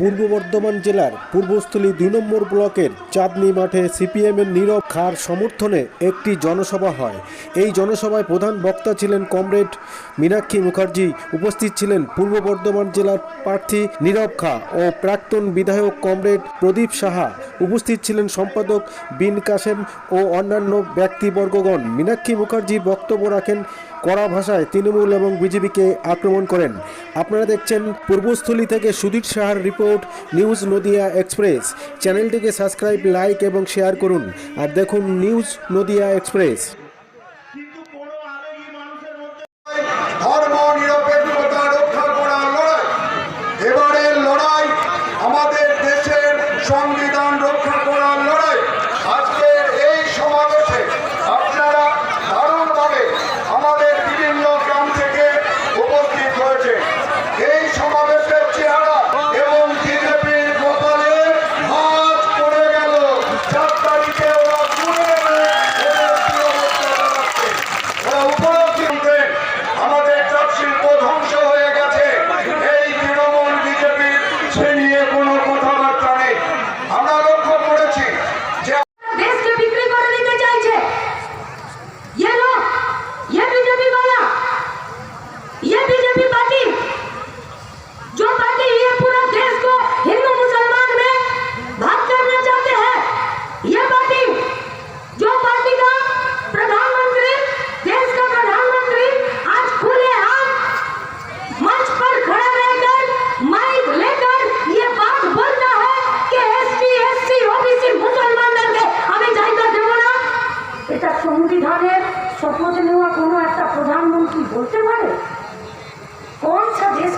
পূর্ব বর্ধমান জেলার পূর্বস্থলী দুই নম্বর ব্লকের চাঁদনি মাঠে সিপিএমের নীরব খার সমর্থনে একটি জনসভা হয়। এই জনসভায় প্রধান বক্তা ছিলেন কমরেড মীনাক্ষী মুখার্জি, উপস্থিত ছিলেন পূর্ব বর্ধমান জেলার প্রার্থী নীরব খা ও প্রাক্তন বিধায়ক কমরেড প্রদীপ সাহা। উপস্থিত ছিলেন সম্পাদক বিন কাসেম ও অন্যান্য ব্যক্তিবর্গগণ। মীনাক্ষী মুখার্জি বক্তব্য রাখেন কড়া ভাষায় তৃণমূল এবং বিজেপিকে আক্রমণ করেন। আপনারা দেখছেন পূর্বস্থলী থেকে সুদীপ সাহার রিপোর্ট, নিউজ নদিয়া এক্সপ্রেস। চ্যানেলটিকে সাবস্ক্রাইব, লাইক এবং শেয়ার করুন। আর দেখুন নিউজ নদিয়া এক্সপ্রেস।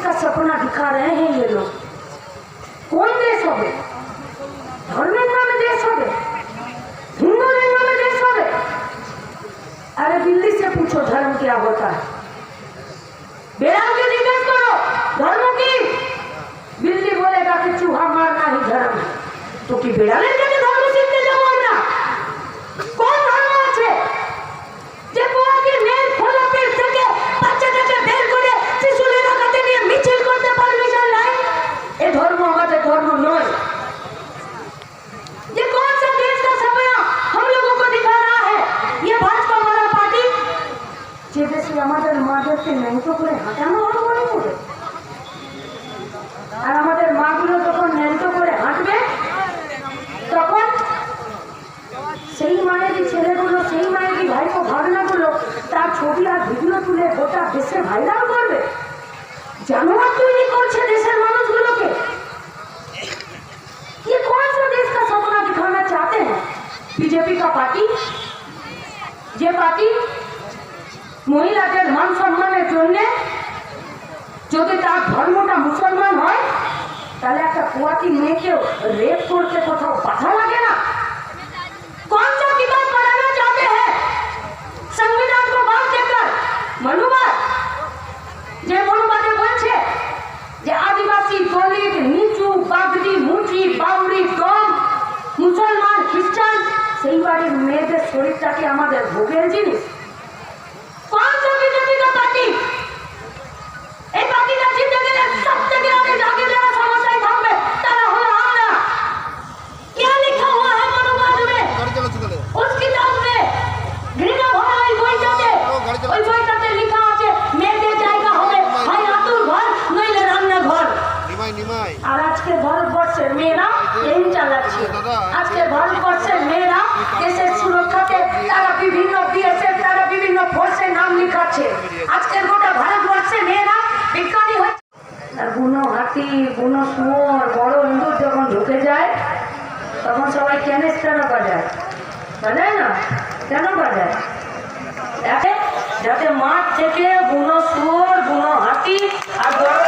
का सपना दिखा रहे हैं ये लोग। कोई देश हो गए धर्मेंद्र में देश हो गए हिंदू में देश हो गए अरे दिल्ली से पूछो, धर्म क्या होता है? बेराम के निकल करो, धर्म की। दिल्ली बोलेगा कि चूहा मारना ही धर्म है। तो कि बेड़ा ले মাদেরকে ন্যাংটো করে হাঁটানো হলো মনে করে আর আমাদের মাগুলো যখন ন্যাংটো করে হাঁটবে তখন সেই মায়েরই ছেলেগুলো সেই মায়েরই ভাইপো ভাগনাগুলো তার ছবি আর ভিডিও তুলে গোটা দেশে ভাইরাল করবে জানোয়ার তৈরি করছে দেশের মানুষগুলোকে ये कौन सा देश का सपना दिखाना चाहते हैं बीजेपी का पार्टी যে পার্টি মহিলাদের মান সম্মানের জন্যে যদি তার ধর্মটা মুসলমান হয়, তাহলে একটা কুয়াতি মেয়েকেও রেপ করতে কোথাও বাধা লাগে না। কোন হ্যাঁ সংবিধান কো বাদ দেকর যে মনুবাদে বলছে যে আদিবাসী দলিত, নিচু, বাগদি, মুচি বাউরি কম মুসলমান, খ্রিস্টান, সেইবারের মেয়েদের শরীরটাকে আমাদের ভোগের জিনিস? আর আজকে ভারতবর্ষের মেয়েরা এই চালাচ্ছে। আজকে ভারতবর্ষের মেয়েরা দেশের সুরক্ষাতে তারা বিভিন্ন বিএসএফ তারা বিভিন্ন ফোর্সের নাম লিখাচ্ছে। আজকের গোটা ভারতবর্ষের মেয়েরা বিজ্ঞানী হচ্ছে আর বুনো হাতি বুনো শুয়োর বড় ইঁদুর যখন ঢুকে যায় তখন সবাই ক্যানেস কেন বাজায়? বাজায় না? কেন বাজায়? যাতে মাঠ থেকে বুনো শুয়োর বুনো হাতি আর বড়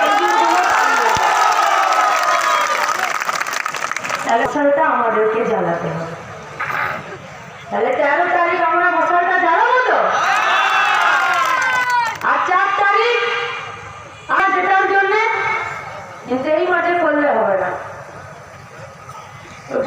মশালটা আমাদেরকে জ্বালাতে হবে। তাহলে তেরো তারিখ আমরা মশালটা জ্বালাবো তো? আর চার তারিখ যেটার জন্যে কিন্তু এই মাঠে করলে হবে না।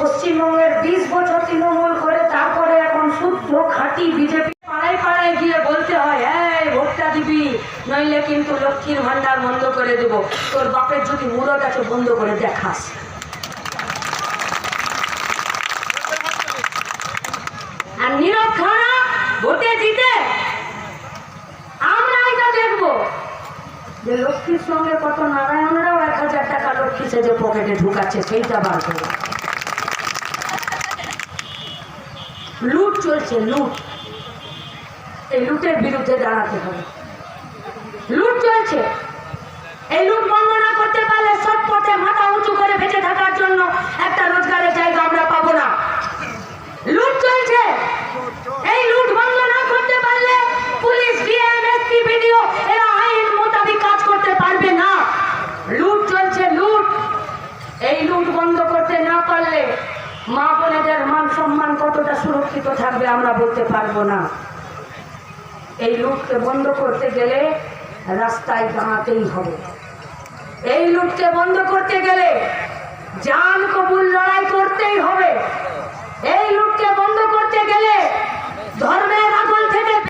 পশ্চিমবঙ্গের বিশ বছর তৃণমূল করে তারপরে এখন শুদ্ধ খাঁটি বিজেপি পাড়ায় পাড়ায় গিয়ে বলতে হয় হ্যাঁ ভোটটা দিবি, নইলে কিন্তু লক্ষ্মীর ভান্ডার বন্ধ করে দেব। তোর বাপের যদি মুরত আছে বন্ধ করে দেখাস। আর নীরব খানা ভোটে জিতে। আমরা এটা যে লক্ষ্মীর সঙ্গে কত নারায়ণরাও এক হাজার টাকা লক্ষ্মী সেজে পকেটে ঢুকাচ্ছে, সেইটা বার করো। লুট চলছে, লুট। এই লুটের বিরুদ্ধে দাঁড়াতে হবে। লুট চলছে। এই লুট বন্ধ না করতে পারলে সব পথে মাথা উঁচু করে বেঁচে থাকার জন্য একটা রোজগারের জায়গা আমরা পাবো কতটা সুরক্ষিত থাকবে আমরা বলতে পারব না। এই লুটকে বন্ধ করতে গেলে রাস্তায় দাঁড়াতেই হবে। এই লুটকে বন্ধ করতে গেলে জান কবুল লড়াই করতেই হবে। এই লুটকে বন্ধ করতে গেলে ধর্মের আগুন